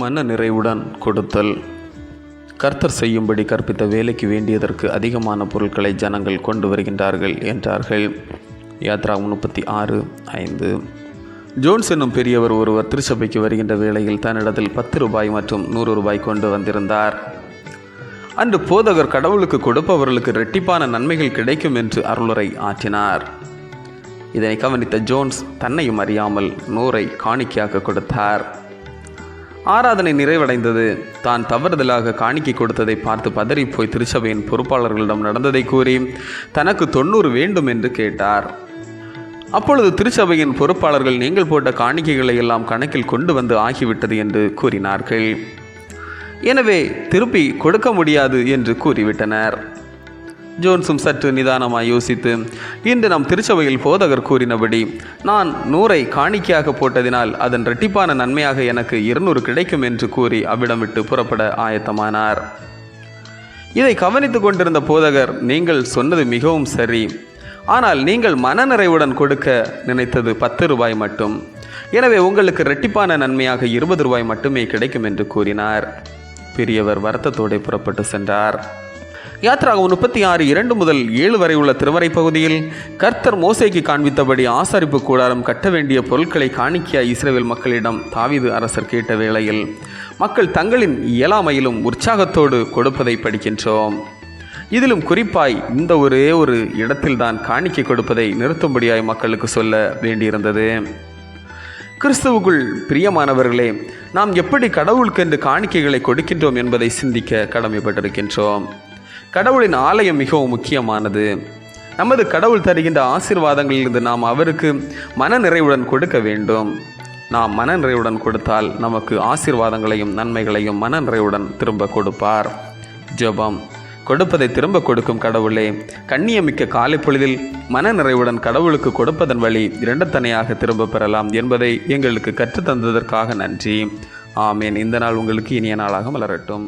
மன நிறைவுடன் கொடுத்தல். கர்த்தர் செய்யும்படி கற்பித்த வேலைக்கு வேண்டியதற்கு அதிகமான பொருட்களை ஜனங்கள் கொண்டு வருகின்றார்கள் என்றார்கள். யாத்ரா முப்பத்தி ஆறு ஐந்து. ஜோன்ஸ் என்னும் பெரியவர் ஒருவர் திருச்சபைக்கு வருகின்ற வேளையில் தன்னிடத்தில் பத்து ரூபாய் மற்றும் நூறு ரூபாய் கொண்டு வந்திருந்தார். அன்று போதகர் கடவுளுக்கு கொடுப்பவர்களுக்கு இரட்டிப்பான நன்மைகள் கிடைக்கும் என்று அருளுரை ஆற்றினார். இதனை கவனித்த ஜோன்ஸ் தன்னையும் அறியாமல் நூறை காணிக்கையாக கொடுத்தார். ஆராதனை நிறைவடைந்தது. தான் தவறுதலாக காணிக்கை கொடுத்ததை பார்த்து பதறி போய் திருச்சபையின் பொறுப்பாளர்களிடம் நடந்ததை கூறி தனக்கு தொண்ணூறு வேண்டும் என்று கேட்டார். அப்பொழுது திருச்சபையின் பொறுப்பாளர்கள் நீங்கள் போட்ட காணிக்கைகளை எல்லாம் கணக்கில் கொண்டு வந்து ஆகிவிட்டது என்று கூறினார்கள். எனவே திருப்பி கொடுக்க முடியாது என்று கூறிவிட்டனர். ஜோன்ஸும் சற்று நிதானமாக யோசித்து இன்று நம் திருச்சபையில் போதகர் கூறினபடி நான் நூறை காணிக்கையாக போட்டதினால் அதன் இரட்டிப்பான நன்மையாக எனக்கு இருநூறு கிடைக்கும் என்று கூறி அவ்விடம் விட்டு புறப்பட ஆயத்தமானார். இதை கவனித்து கொண்டிருந்த போதகர் நீங்கள் சொன்னது மிகவும் சரி. ஆனால் நீங்கள் மனநிறைவுடன் கொடுக்க நினைத்தது பத்து ரூபாய் மட்டும். எனவே உங்களுக்கு ரெட்டிப்பான நன்மையாக இருபது ரூபாய் மட்டுமே கிடைக்கும் என்று கூறினார். பெரியவர் வருத்தத்தோடு புறப்பட்டு சென்றார். யாத்ராக முப்பத்தி ஆறு இரண்டு முதல் ஏழு வரை உள்ள திருமறை பகுதியில் கர்த்தர் மோசைக்கு காண்பித்தபடி ஆசாரிப்பு கூடாரம் கட்ட வேண்டிய பொருட்களை காணிக்கையாய் இஸ்ரேல் மக்களிடம் தாவிது அரசர் கேட்ட வேளையில் மக்கள் தங்களின் இயலாமையிலும் உற்சாகத்தோடு கொடுப்பதை படிக்கின்றோம். இதிலும் குறிப்பாய் இந்த ஒரே ஒரு இடத்தில்தான் காணிக்கை கொடுப்பதை நிறுத்தும்படியாய் மக்களுக்கு சொல்ல வேண்டியிருந்தது. கிறிஸ்துவுக்குள் பிரியமானவர்களே நாம் எப்படி கடவுளுக்கென்று காணிக்கைகளை கொடுக்கின்றோம் என்பதை சிந்திக்க கடமைப்பட்டிருக்கின்றோம். கடவுளின் ஆலயம் மிகவும் முக்கியமானது. நமது கடவுள் தருகின்ற ஆசீர்வாதங்களிலிருந்து நாம் அவருக்கு மன நிறைவுடன் கொடுக்க வேண்டும். நாம் மன நிறைவுடன் கொடுத்தால் நமக்கு ஆசீர்வாதங்களையும் நன்மைகளையும் மன நிறைவுடன் திரும்ப கொடுப்பார். ஜெபம். கொடுப்பதை திரும்ப கொடுக்கும் கடவுளே கண்ணியமிக்க காலை பொழுதில் மன நிறைவுடன் கடவுளுக்கு கொடுப்பதன் வழி இரண்டத்தனையாக திரும்ப பெறலாம் என்பதை எங்களுக்கு கற்றுத்தந்ததற்காக நன்றி. ஆமேன். இந்த நாள் உங்களுக்கு இனிய நாளாக மலரட்டும்.